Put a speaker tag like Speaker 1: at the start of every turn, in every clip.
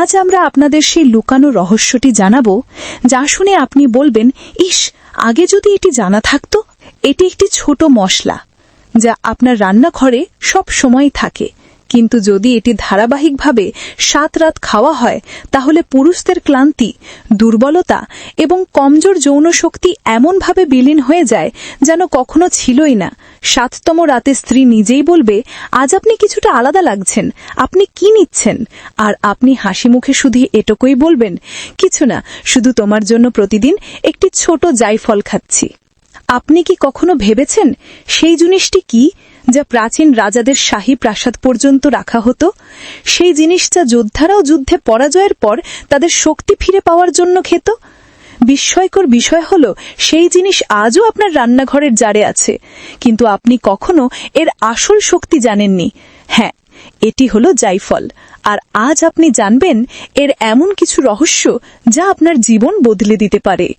Speaker 1: আজ আমরা আপনাদের সেই লুকানো রহস্যটি জানাব, যা শুনে আপনি বলবেন, ইস, আগে যদি এটি জানা থাকত, এটি একটি ছোট মশলা, যা আপনার রান্নাঘরে সব সময় থাকে। কিন্তু যদি এটি ধারাবাহিকভাবে সাত রাত খাওয়া হয়, তাহলে পুরুষদের ক্লান্তি, দুর্বলতা এবং কমজোর যৌন শক্তি এমনভাবে বিলীন হয়ে যায় যেন কখনো ছিলই না। সাততম রাতে স্ত্রী নিজেই বলবে, আজ আপনি কিছুটা আলাদা লাগছেন, আপনি কি নিচ্ছেন? আর আপনি হাসি মুখে শুধু এটুকুই বলবেন, কিছু না, শুধু তোমার জন্য প্রতিদিন একটি ছোট জাইফল খাচ্ছি। আপনি কি কখনো ভেবেছেন, সেই জিনিসটি কি? যা প্রাচীন রাজাদের শাহী প্রাসাদ পর্যন্ত রাখা হতো, সেই জিনিসটা যোদ্ধারাও যুদ্ধে পরাজয়ের পর তাদের শক্তি ফিরে পাওয়ার জন্য খেত। বিস্ময়কর বিষয় হল, সেই জিনিস আজও আপনার রান্নাঘরের জারে আছে। কিন্তু আপনি কখনো এর আসল শক্তি জানেননি। হ্যাঁ এটি হলো জাইফল। আর আজ আপনি জানবেন এর এমন কিছু রহস্য যা আপনার জীবন বদলে দিতে পারে।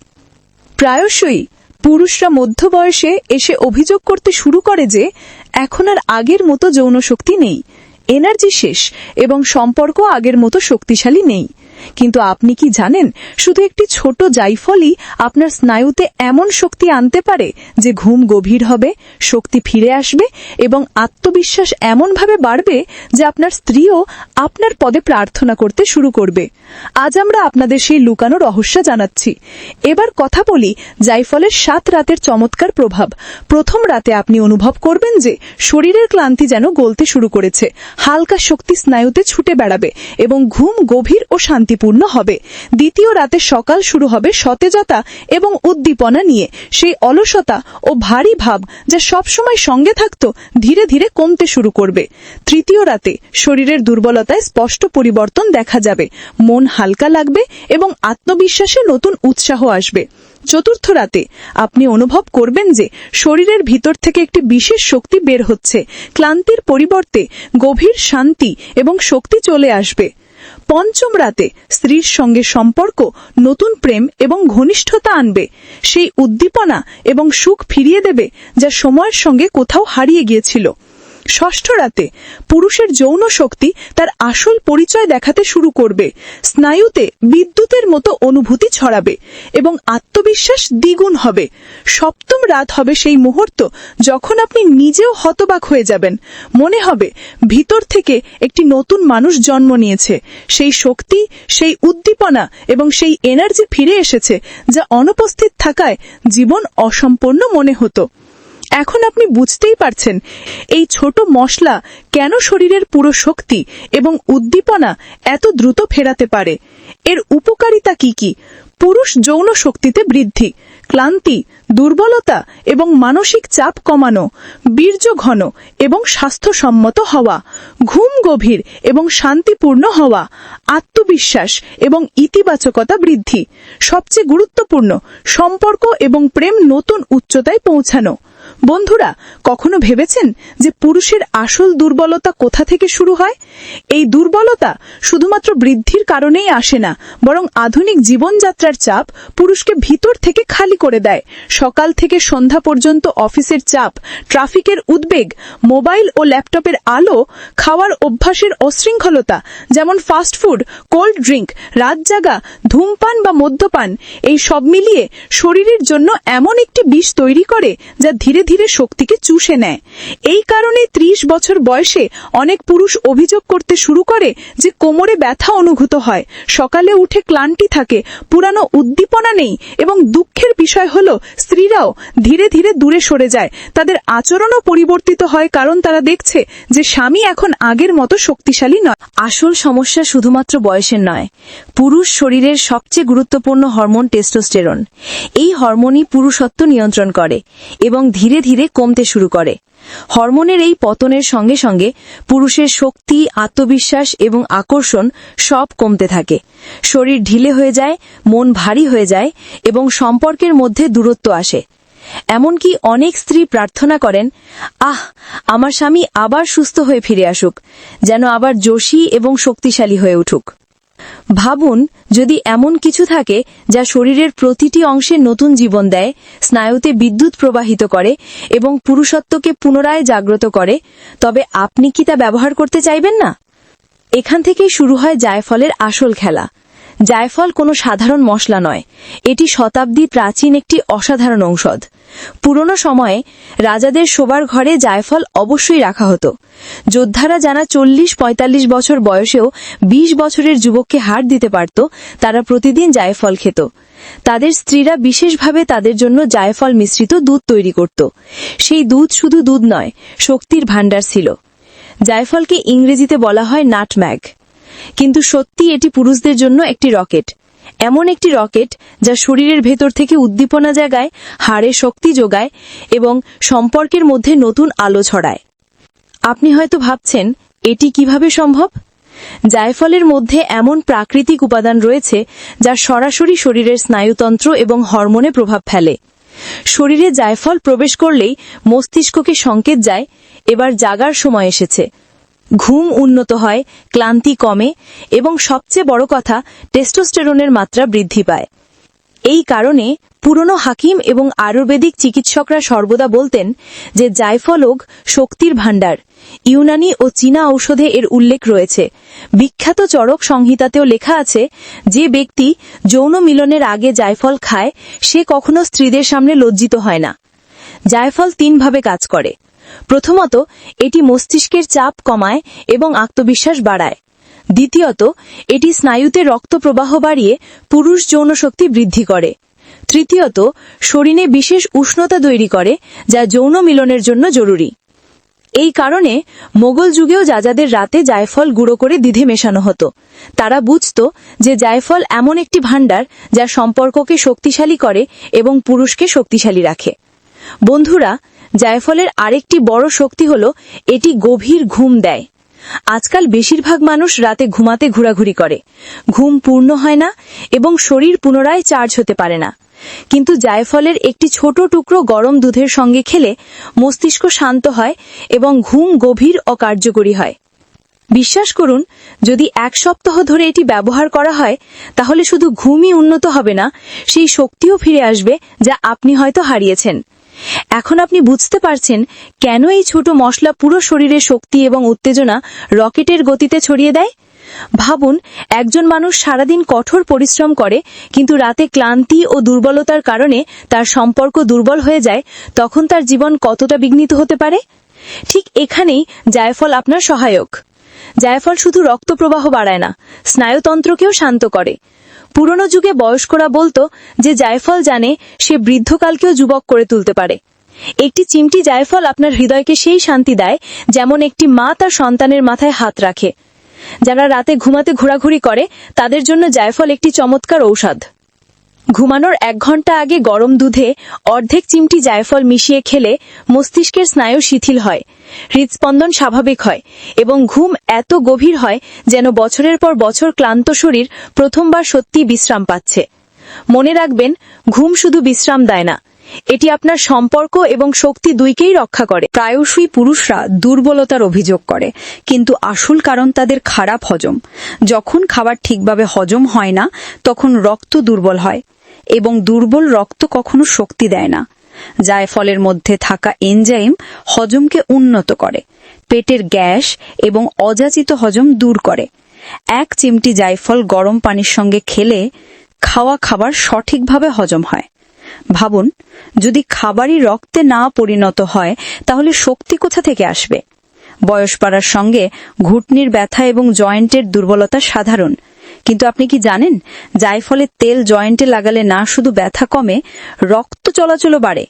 Speaker 1: প্রায়শই পুরুষরা মধ্য বয়সে এসে অভিযোগ করতে শুরু করে যে, এখন আর আগের মতো যৌন শক্তি নেই। এনার্জি শেষ এবং সম্পর্ক আগের মতো শক্তিশালী নেই। কিন্তু আপনি কি জানেন, শুধু একটি ছোট জাইফলই আপনার স্নায়ুতে এমন শক্তি আনতে পারে যে ঘুম গভীর হবে, শক্তি ফিরে আসবে এবং আত্মবিশ্বাস এমনভাবে বাড়বে যে আপনার স্ত্রীও আপনার পদে প্রার্থনা করতে শুরু করবে। আজ আমরা আপনাদের সেই লুকানো রহস্য জানাচ্ছি। এবার কথা বলি জাইফলের সাত রাতের চমৎকার প্রভাব। প্রথম রাতে আপনি অনুভব করবেন যে শরীরের ক্লান্তি যেন গলতে শুরু করেছে, হালকা শক্তি স্নায়ুতে ছুটে বেড়াবে এবং ঘুম গভীর ও শান্তিপূর্ণ হবে। দ্বিতীয় রাতে সকাল শুরু হবে সতেজতা এবং উদ্দীপনা নিয়ে। সেই অলসতা ও ভারী ভাব যা সবসময় সঙ্গে থাকত ধীরে ধীরে কমতে শুরু করবে। তৃতীয় রাতে শরীরের দুর্বলতায় স্পষ্ট পরিবর্তন দেখা যাবে। মন হালকা লাগবে এবং আত্মবিশ্বাসে নতুন উৎসাহ আসবে। চতুর্থ রাতে আপনি অনুভব করবেন যে শরীরের ভিতর থেকে একটি বিশেষ শক্তি বের হচ্ছে। ক্লান্তির পরিবর্তে গভীর শান্তি এবং শক্তি চলে আসবে। পঞ্চম রাতে স্ত্রীর সঙ্গে সম্পর্ক, নতুন প্রেম এবং ঘনিষ্ঠতা আনবে। সেই উদ্দীপনা এবং সুখ ফিরিয়ে দেবে যা সময়ের সঙ্গে কোথাও হারিয়ে গিয়েছিল। ষষ্ঠ রাতে পুরুষের যৌন শক্তি তার আসল পরিচয় দেখাতে শুরু করবে। স্নায়ুতে বিদ্যুতের মতো অনুভূতি ছড়াবে এবং আত্মবিশ্বাস দ্বিগুণ হবে। সপ্তম রাত হবে সেই মুহূর্ত যখন আপনি নিজেও হতবাক হয়ে যাবেন। মনে হবে, ভিতর থেকে একটি নতুন মানুষ জন্ম নিয়েছে। সেই শক্তি, সেই উদ্দীপনা এবং সেই এনার্জি ফিরে এসেছে যা অনুপস্থিত থাকায় জীবন অসম্পূর্ণ মনে হতো। এখন আপনি বুঝতেই পারছেন, এই ছোট মশলা কেন শরীরের পুরো শক্তি এবং উদ্দীপনা এত দ্রুত ফেরাতে পারে? এর উপকারিতা কি কি? পুরুষ যৌন শক্তিতে বৃদ্ধি, ক্লান্তি, দুর্বলতা এবং মানসিক চাপ কমানো, বীর্য ঘন এবং স্বাস্থ্যসম্মত হওয়া, ঘুম গভীর এবং শান্তিপূর্ণ হওয়া, আত্মবিশ্বাস এবং ইতিবাচকতা বৃদ্ধি, সবচেয়ে গুরুত্বপূর্ণ, সম্পর্ক এবং প্রেম নতুন উচ্চতায় পৌঁছানো। বন্ধুরা, কখনো ভেবেছেন যে পুরুষের আসল দুর্বলতা কোথা থেকে শুরু হয়? এই দুর্বলতা শুধুমাত্র বৃদ্ধির কারণেই আসে না, বরং আধুনিক জীবনযাত্রার চাপ পুরুষকে ভিতর থেকে খালি করে দেয়। সকাল থেকে সন্ধ্যা পর্যন্ত অফিসের চাপ, ট্রাফিকের উদ্বেগ, মোবাইল ও ল্যাপটপের আলো, খাওয়ার অভ্যাসের অশৃঙ্খলতা, যেমন ফাস্টফুড কোল্ড ড্রিঙ্ক, রাত জাগা, ধূমপান বা মদ্যপান, এই সব মিলিয়ে শরীরের জন্য এমন একটি বিষ তৈরি করে যা ধীরে ধীরে ধীরে শক্তিকে চুষে নেয়। এই কারণে ত্রিশ বছর বয়সে অনেক পুরুষ অভিযোগ করতে শুরু করে যে কোমরে ব্যথা অনুভূত হয়। সকালে উঠে ক্লান্তি থাকে, পুরানো উদ্দীপনা নেই এবং দুঃখের বিষয় হল স্ত্রীরাও ধীরে ধীরে দূরে সরে যায়। তাদের আচরণও পরিবর্তিত হয় কারণ তারা দেখছে যে স্বামী এখন আগের মতো শক্তিশালী নয়।
Speaker 2: আসল সমস্যা শুধুমাত্র বয়সের নয়। পুরুষ শরীরের সবচেয়ে গুরুত্বপূর্ণ হরমোন টেস্টোস্টেরন। এই হরমোনই পুরুষত্ব নিয়ন্ত্রণ করে এবং ধীরে ধীরে কমতে শুরু করে। হরমোনের এই পতনের সঙ্গে সঙ্গে পুরুষের শক্তি, আত্মবিশ্বাস এবং আকর্ষণ সব কমতে থাকে। শরীর ঢিলে হয়ে যায়, মন ভারী হয়ে যায় এবং সম্পর্কের মধ্যে দূরত্ব আসে। এমনকি অনেক স্ত্রী প্রার্থনা করেন, আহ, আমার স্বামী আবার সুস্থ হয়ে ফিরে আসুক, যেন আবার যোশী এবং শক্তিশালী হয়ে উঠুক। ভাবুন, যদি এমন কিছু থাকে যা শরীরের প্রতিটি অংশে নতুন জীবন দেয়, স্নায়ুতে বিদ্যুৎ প্রবাহিত করে এবং পুরুষত্বকে পুনরায় জাগ্রত করে, তবে আপনি কি তা ব্যবহার করতে চাইবেন না? এখান থেকেই শুরু হয় জায়ফলের আসল খেলা। জায়ফল কোনো সাধারণ মশলা নয়। এটি শতাব্দী প্রাচীন একটি অসাধারণ ঔষধ। পুরনো সময়ে রাজাদের শোবার ঘরে জায়ফল অবশ্যই রাখা হতো। যোদ্ধারা যারা চল্লিশ পঁয়তাল্লিশ বছর বয়সেও ২০ বছরের যুবককে হার দিতে পারত, তারা প্রতিদিন জায়ফল খেত। তাদের স্ত্রীরা বিশেষভাবে তাদের জন্য জায়ফল মিশ্রিত দুধ তৈরি করত। সেই দুধ শুধু দুধ নয়, শক্তির ভাণ্ডার ছিল। জায়ফলকে ইংরেজিতে বলা হয় নাটম্যাগ। কিন্তু সত্যি এটি পুরুষদের জন্য একটি রকেট। এমন একটি রকেট যা শরীরের ভেতর থেকে উদ্দীপনা জাগায়, হাড়ে শক্তি যোগায় এবং সম্পর্কের মধ্যে নতুন আলো ছড়ায়। আপনি হয়তো ভাবছেন, এটি কীভাবে সম্ভব? জায়ফলের মধ্যে এমন প্রাকৃতিক উপাদান রয়েছে যা সরাসরি শরীরের স্নায়ুতন্ত্র এবং হরমোনে প্রভাব ফেলে। শরীরে জায়ফল প্রবেশ করলেই মস্তিষ্ককে সংকেত যায়, এবার জাগার সময় এসেছে। ঘুম উন্নত হয়, ক্লান্তি কমে এবং সবচেয়ে বড় কথা, টেস্টোস্টেরনের মাত্রা বৃদ্ধি পায়। এই কারণে পুরনো হাকিম এবং আয়ুর্বেদিক চিকিৎসকরা সর্বদা বলতেন যে জায়ফলগ শক্তির ভাণ্ডার। ইউনানি ও চীনা ঔষধে এর উল্লেখ রয়েছে। বিখ্যাত চরক সংহিতাতেও লেখা আছে, যে ব্যক্তি যৌন মিলনের আগে জায়ফল খায়, সে কখনো স্ত্রীদের সামনে লজ্জিত হয় না। জায়ফল তিনভাবে কাজ করে। প্রথমত, এটি মস্তিষ্কের চাপ কমায় এবং আত্মবিশ্বাস বাড়ায়। দ্বিতীয়ত, এটি স্নায়ুতে রক্ত প্রবাহ বাড়িয়ে পুরুষ যৌন শক্তি বৃদ্ধি করে। তৃতীয়ত, শরীরে বিশেষ উষ্ণতা তৈরি করে, যা যৌন মিলনের জন্য জরুরি। এই কারণে মোগল যুগেও যাযাদের রাতে জায়ফল গুঁড়ো করে দিধে মেশানো হতো। তারা বুঝত যে জায়ফল এমন একটি ভাণ্ডার যা সম্পর্ককে শক্তিশালী করে এবং পুরুষকে শক্তিশালী রাখে। বন্ধুরা জায়ফলের আরেকটি বড় শক্তি হল, এটি গভীর ঘুম দেয়। আজকাল বেশিরভাগ মানুষ রাতে ঘুমাতে ঘোরাঘুরি করে। ঘুম পূর্ণ হয় না এবং শরীর পুনরায় চার্জ হতে পারে না। কিন্তু জায়ফলের একটি ছোট টুকরো গরম দুধের সঙ্গে খেলে মস্তিষ্ক শান্ত হয় এবং ঘুম গভীর ও কার্যকরী হয়। বিশ্বাস করুন, যদি এক সপ্তাহ ধরে এটি ব্যবহার করা হয়, তাহলে শুধু ঘুমই উন্নত হবে না, সেই শক্তিও ফিরে আসবে যা আপনি হয়তো হারিয়েছেন। এখন আপনি বুঝতে পারছেন কেন এই ছোট মশলা পুরো শরীরে শক্তি এবং উত্তেজনা রকেটের গতিতে ছড়িয়ে দেয়? ভাবুন, একজন মানুষ সারাদিন কঠোর পরিশ্রম করে, কিন্তু রাতে ক্লান্তি ও দুর্বলতার কারণে তার সম্পর্ক দুর্বল হয়ে যায়, তখন তার জীবন কতটা বিঘ্নিত হতে পারে? ঠিক এখানেই জায়ফল আপনার সহায়ক। জায়ফল শুধু রক্ত প্রবাহ বাড়ায় না, স্নায়ুতন্ত্রকেও শান্ত করে। পুরনো যুগে বয়স্করা বলতো যে জায়ফল জানে সে বৃদ্ধকালকেও যুবক করে তুলতে পারে। একটি চিমটি জায়ফল আপনার হৃদয়কে সেই শান্তি দেয় যেমন একটি মা তার সন্তানের মাথায় হাত রাখে। যারা রাতে ঘুমাতে ঘোরাঘুরি করে, তাদের জন্য জায়ফল একটি চমৎকার ঔষধ। ঘুমানোর এক ঘণ্টা আগে গরম দুধে অর্ধেক চিমটি জায়ফল মিশিয়ে খেলে মস্তিষ্কের স্নায়ু শিথিল হয়। হৃদস্পন্দন স্বাভাবিক হয় এবং ঘুম এত গভীর হয় যেন বছরের পর বছর ক্লান্ত শরীর প্রথমবার সত্যি বিশ্রাম পাচ্ছে। মনে রাখবেন, ঘুম শুধু বিশ্রাম দেয় না, এটি আপনার সম্পর্ক এবং শক্তি দুইকেই রক্ষা করে।
Speaker 3: প্রায়শই পুরুষরা দুর্বলতার অভিযোগ করে, কিন্তু আসল কারণ তাদের খারাপ হজম। যখন খাবার ঠিকভাবে হজম হয় না, তখন রক্ত দুর্বল হয় এবং দুর্বল রক্ত কখনো শক্তি দেয় না। জায়ফলের মধ্যে থাকা এনজাইম হজমকে উন্নত করে, পেটের গ্যাস এবং অযাচিত হজম দূর করে। এক চিমটি জায়ফল গরম পানির সঙ্গে খেলে খাওয়া খাবার সঠিকভাবে হজম হয়। ভাবুন, যদি খাবারই রক্তে না পরিণত হয়, তাহলে শক্তি কোথা থেকে আসবে? বয়স বাড়ার সঙ্গে ঘুটনির ব্যথা এবং জয়েন্টের দুর্বলতা সাধারণ। কিন্তু আপনি কি জানেন জায়ফলের তেল জয়েন্টে লাগালে না শুধু ব্যথা কমে, রক্ত চলাচলও বাড়ে,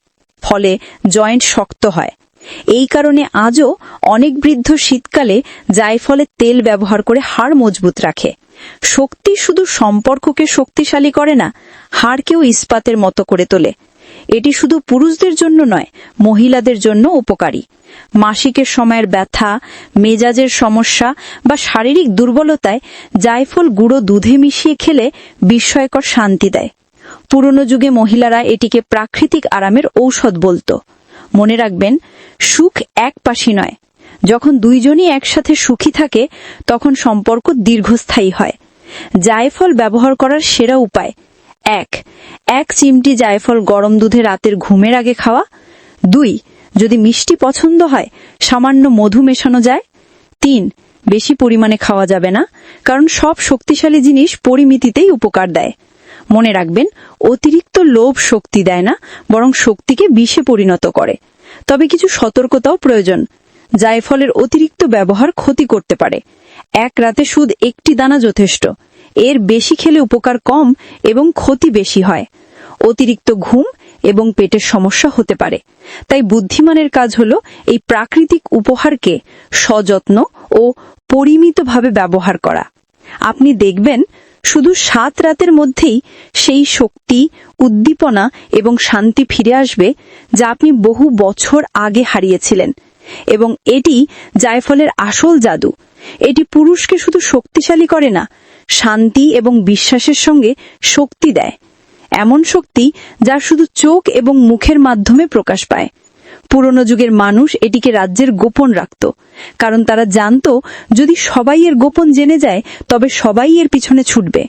Speaker 3: ফলে জয়েন্ট শক্ত হয়। এই কারণে আজও অনেক বৃদ্ধ শীতকালে জায়ফলের তেল ব্যবহার করে হাড় মজবুত রাখে। শক্তি শুধু সম্পর্ককে শক্তিশালী করে না, হাড়কেও ইস্পাতের মতো করে তোলে। এটি শুধু পুরুষদের জন্য নয়, মহিলাদের জন্য উপকারী। মাসিকের সময়ের ব্যথা, মেজাজের সমস্যা বা শারীরিক দুর্বলতায় জায়ফল গুঁড়ো দুধে মিশিয়ে খেলে বিস্ময়কর শান্তি দেয়। পুরনো যুগে মহিলারা এটিকে প্রাকৃতিক আরামের ঔষধ বলতো। মনে রাখবেন, সুখ এক পাশি নয়। যখন দুইজনই একসাথে সুখী থাকে, তখন সম্পর্ক দীর্ঘস্থায়ী হয়। জায়ফল ব্যবহার করার সেরা উপায়, এক এক চিমটি জায়ফল গরম দুধে রাতের ঘুমের আগে খাওয়া। দুই, যদি মিষ্টি পছন্দ হয়, সামান্য মধু মেশানো যায়। তিন, বেশি পরিমাণে খাওয়া যাবে না, কারণ সব শক্তিশালী জিনিস পরিমিতিতেই উপকার দেয়। মনে রাখবেন, অতিরিক্ত লোভ শক্তি দেয় না, বরং শক্তিকে বিষে পরিণত করে। তবে কিছু সতর্কতাও প্রয়োজন। জায়ফলের অতিরিক্ত ব্যবহার ক্ষতি করতে পারে। এক রাতে সুদ একটি দানা যথেষ্ট। এর বেশি খেলে উপকার কম এবং ক্ষতি বেশি হয়। অতিরিক্ত ঘুম এবং পেটের সমস্যা হতে পারে। তাই বুদ্ধিমানের কাজ হল এই প্রাকৃতিক উপহারকে সযত্ন ও পরিমিতভাবে ব্যবহার করা। আপনি দেখবেন শুধু সাত রাতের মধ্যেই সেই শক্তি, উদ্দীপনা এবং শান্তি ফিরে আসবে যা আপনি বহু বছর আগে হারিয়েছিলেন। এবং এটি জায়ফলের আসল জাদু এটি পুরুষকে শুধু শক্তিশালী করে না, শান্তি এবং বিশ্বাসের সঙ্গে শক্তি দেয়। এমন শক্তি যা শুধু চোখ এবং মুখের মাধ্যমে প্রকাশ পায়। পুরনো যুগের মানুষ এটিকে রাজ্যের গোপন রাখত, কারণ তারা জানত, যদি সবাই এর গোপন জেনে যায়, তবে সবাই এর পিছনে ছুটবে।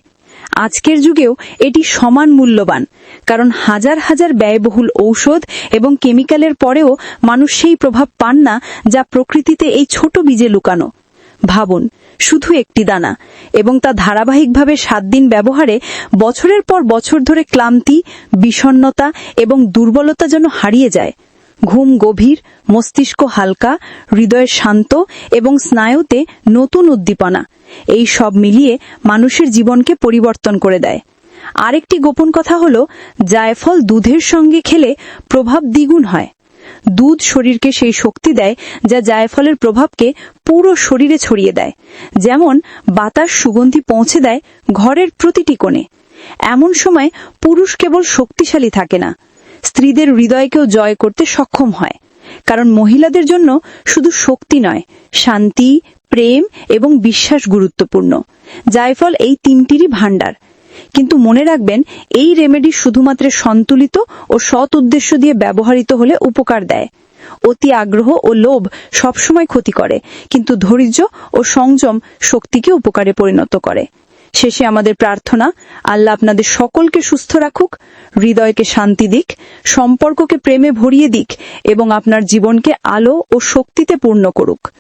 Speaker 3: আজকের যুগেও এটি সমান মূল্যবান, কারণ হাজার হাজার ব্যয়বহুল ঔষধ এবং কেমিক্যালের পরেও মানুষ সেই প্রভাব পান না যা প্রকৃতিতে এই ছোট বীজে লুকানো। ভাবুন, শুধু একটি দানা এবং তা ধারাবাহিকভাবে সাত দিন ব্যবহারে বছরের পর বছর ধরে ক্লান্তি, বিষণ্ণতা এবং দুর্বলতা যেন হারিয়ে যায়। ঘুম গভীর, মস্তিষ্ক হালকা, হৃদয় শান্ত এবং স্নায়ুতে নতুন উদ্দীপনা। এই সব মিলিয়ে মানুষের জীবনকে পরিবর্তন করে দেয়। আরেকটি গোপন কথা হল, জায়ফল দুধের সঙ্গে খেলে প্রভাব দ্বিগুণ হয়। দুধ শরীরকে সেই শক্তি দেয় যা জায়ফলের প্রভাবকে পুরো শরীরে ছড়িয়ে দেয়। যেমন, বাতাস সুগন্ধি পৌঁছে দেয় ঘরের প্রতিটি কোণে। এমন সময় পুরুষ কেবল শক্তিশালী থাকে না। স্ত্রীদের হৃদয়কেও জয় করতে সক্ষম হয়। কারণ মহিলাদের জন্য শুধু শক্তি নয়, শান্তি, প্রেম এবং বিশ্বাস গুরুত্বপূর্ণ। জায়ফল এই তিনটিরই ভাণ্ডার। কিন্তু মনে রাখবেন, এই রেমেডি শুধুমাত্র সন্তুলিত ও সৎ উদ্দেশ্য দিয়ে ব্যবহৃত হলে উপকার দেয়। অতি আগ্রহ ও লোভ সবসময় ক্ষতি করে, কিন্তু ধৈর্য ও সংযম শক্তিকে উপকারে পরিণত করে। শেষে আমাদের প্রার্থনা, আল্লাহ আপনাদের সকলকে সুস্থ রাখুক, হৃদয়কে শান্তি দিক, সম্পর্ককে প্রেমে ভরিয়ে দিক এবং আপনার জীবনকে আলো ও শক্তিতে পূর্ণ করুক।